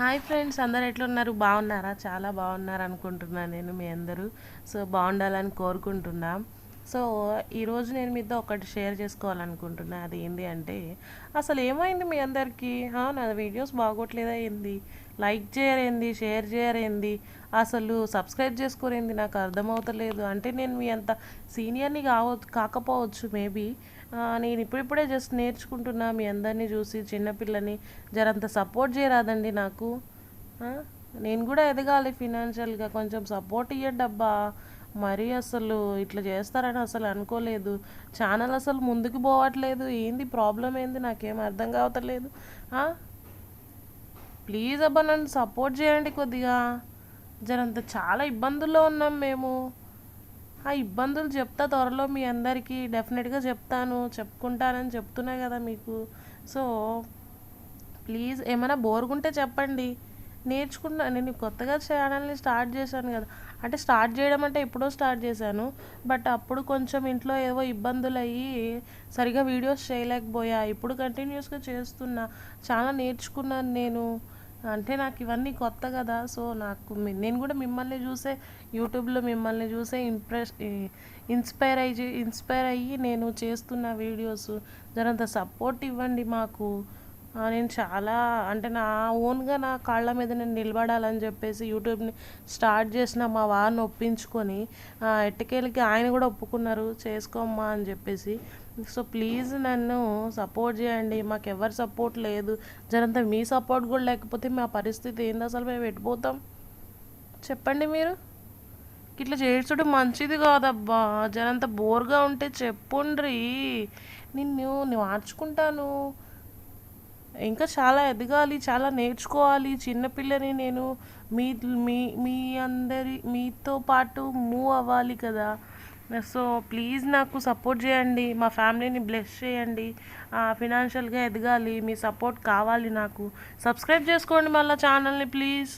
Hi friends అందరు ఎట్లున్నారు? బాగున్నారా? చాలా బాగున్నారు అనుకుంటున్నాను నేను మీ అందరూ. సో బాగుండాలని కోరుకుంటున్నా. సో ఈరోజు నేను మీతో ఒకటి షేర్ చేసుకోవాలనుకుంటున్నా. అది ఏంటి అంటే అసలు ఏమైంది మీ అందరికీ? నా వీడియోస్ బాగోట్లేదా ఏంది? లైక్ చేయరేంది షేర్ చేయరేంది అసలు సబ్స్క్రైబ్ చేసుకోరేంది నాకు అర్థమవుతలేదు. అంటే నేను మీ అంత సీనియర్ని కావ కాకపోవచ్చు మేబీ. నేను ఇప్పుడిప్పుడే జస్ట్ నేర్చుకుంటున్నా మీ అందరినీ చూసి చిన్నపిల్లని జరంత సపోర్ట్ చేయరాదండి నాకు. నేను కూడా ఎదగాలి ఫినాన్షియల్గా కొంచెం సపోర్ట్ ఇవ్వండి అబ్బా మరీ అసలు ఇట్లా చేస్తారని అసలు అనుకోలేదు. ఛానల్ అసలు ముందుకు పోవట్లేదు. ఏంది ప్రాబ్లం ఏంది? నాకేం అర్థం కావట్లేదు. ప్లీజ్ అబ్బా నన్ను సపోర్ట్ చేయండి కొద్దిగా. జరంత చాలా ఇబ్బందుల్లో ఉన్నాం మేము. ఆ ఇబ్బందులు చెప్తా త్వరలో మీ అందరికీ. డెఫినెట్గా చెప్తాను చెప్పుకుంటానని చెప్తున్నా కదా మీకు. సో ప్లీజ్ ఏమైనా బోరుగుంటే చెప్పండి. నేర్చుకున్నా నేను కొత్తగా ఛానల్ని స్టార్ట్ చేశాను కదా. అంటే స్టార్ట్ చేయడం అంటే ఎప్పుడో స్టార్ట్ చేశాను. బట్ అప్పుడు కొంచెం ఇంట్లో ఏవో ఇబ్బందులు అయ్యి సరిగా వీడియోస్ చేయలేకపోయా. ఇప్పుడు కంటిన్యూస్గా చేస్తున్నా. చాలా నేర్చుకున్నాను నేను. అంటే నాకు ఇవన్నీ కొత్త కదా. సో నాకు నేను కూడా మిమ్మల్ని చూసే యూట్యూబ్లో మిమ్మల్ని చూసే ఇంప్రెస్ ఇన్స్పైర్ అయ్యి ఇన్స్పైర్ అయ్యి నేను చేస్తున్న వీడియోస్ జరంత సపోర్ట్ ఇవ్వండి మాకు. నేను చాలా అంటే నా ఓన్గా నా కాళ్ళ మీద నేను నిలబడాలని చెప్పేసి యూట్యూబ్ని స్టార్ట్ చేసిన మా వారిని ఒప్పించుకొని ఎట్టకేళ్ళకి ఆయన కూడా ఒప్పుకున్నారు చేసుకోమ్మా అని చెప్పేసి. సో ప్లీజ్ నన్ను సపోర్ట్ చేయండి మాకు ఎవరి సపోర్ట్ లేదు. జనంతా మీ సపోర్ట్ కూడా లేకపోతే మా పరిస్థితి ఏంది అసలు? మేము పెట్టిపోతాం చెప్పండి మీరు. ఇట్లా చేసుడు మంచిది కాదబ్బా. జనంత బోర్గా ఉంటే చెప్పుండ్రి. నిన్ను నేను మార్చుకుంటాను. ఇంకా చాలా ఎదగాలి చాలా నేర్చుకోవాలి. చిన్నపిల్లని నేను మీ మీ మీ అందరి మీతో పాటు మూవ్ అవ్వాలి కదా. సో ప్లీజ్ నాకు సపోర్ట్ చేయండి. మా ఫ్యామిలీని బ్లెస్ చేయండి. ఫినాన్షియల్గా ఎదగాలి. మీ సపోర్ట్ కావాలి నాకు. సబ్స్క్రైబ్ చేసుకోండి మళ్ళీ ఛానల్ని ప్లీజ్